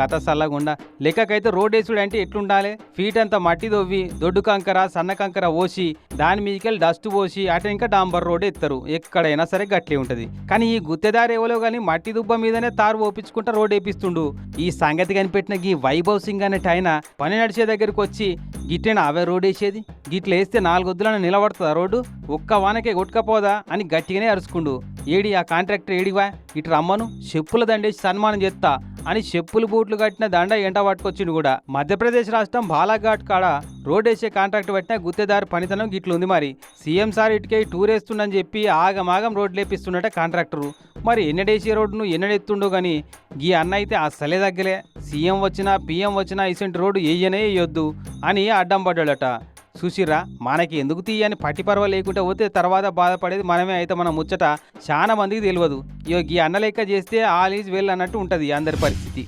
కథ సల్లగుండా. లెక్కకైతే రోడ్ వేసుడు అంటే ఎట్లుండాలి? ఫీట్ అంతా మట్టి దొవ్వి దొడ్డు కంకర సన్న కంకర పోసి దాని మీదకెళ్ళి డస్ట్ పోసి అటు ఇంకా డాంబర్ రోడ్ ఎత్తారు. ఎక్కడైనా సరే గట్లే ఉంటుంది. కానీ ఈ గుత్తెదారు ఎవలో కానీ మట్టి దుబ్బ మీదనే తారు ఓపించుకుంటా రోడ్ వేపిస్తుండు. ఈ సంగతి కనిపెట్టిన ఈ వైభవ్ సింగ్ అనేట ఆయన పని నడిచే దగ్గరికి వచ్చి గిట్లైనా అవే రోడ్ వేసేది? గిట్ల వేస్తే నాలుగొద్దులను నిలబడుతుందా రోడ్డు? ఒక్క వానకే కొట్టుకపోదా? అని గట్టిగానే అరుచుకుండు. ఏడి ఆ కాంట్రాక్టర్ ఏడివా? ఇటు రమ్మను. చెప్పుల దండేసి సన్మానం చేస్తా అని చెప్పులు బూట్లు కట్టిన దండ ఎంట పట్టుకొచ్చిండు కూడా. మధ్యప్రదేశ్ రాష్ట్రం బాలాఘాట్ కాడ రోడ్డేసే కాంట్రాక్ట్ పట్టిన గుత్తేదారి పనితనం గిట్లుంది మరి. సీఎం సార్ ఇటుకే టూర్ వేస్తుండని చెప్పి ఆగమాగం రోడ్లు లేపిస్తుండట కాంట్రాక్టరు. మరి ఎన్నడేసే రోడ్డును ఎన్నడెత్తుండో కానీ గీ అన్న అయితే అస్సలే తగ్గలే. సీఎం వచ్చినా పీఎం వచ్చినా ఇసంటి రోడ్డు వేయనే వేయొద్దు అని అడ్డం పడ్డాడట. చూసిర్రా మనకి ఎందుకు తీయని పట్టి పర్వ లేకుంటే పోతే తర్వాత బాధపడేది మనమే అయితే మన ముచ్చట చాలా మందికి తెలియదు. ఇక ఈ అన్న లెక్క చేస్తే ఆల్ ఈజ్ వెల్ అన్నట్టు ఉంటుంది అందరి పరిస్థితి.